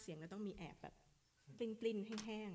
เสียงก็ต้องมีแอบแบบปลิ้นปลิ้นๆแห้ง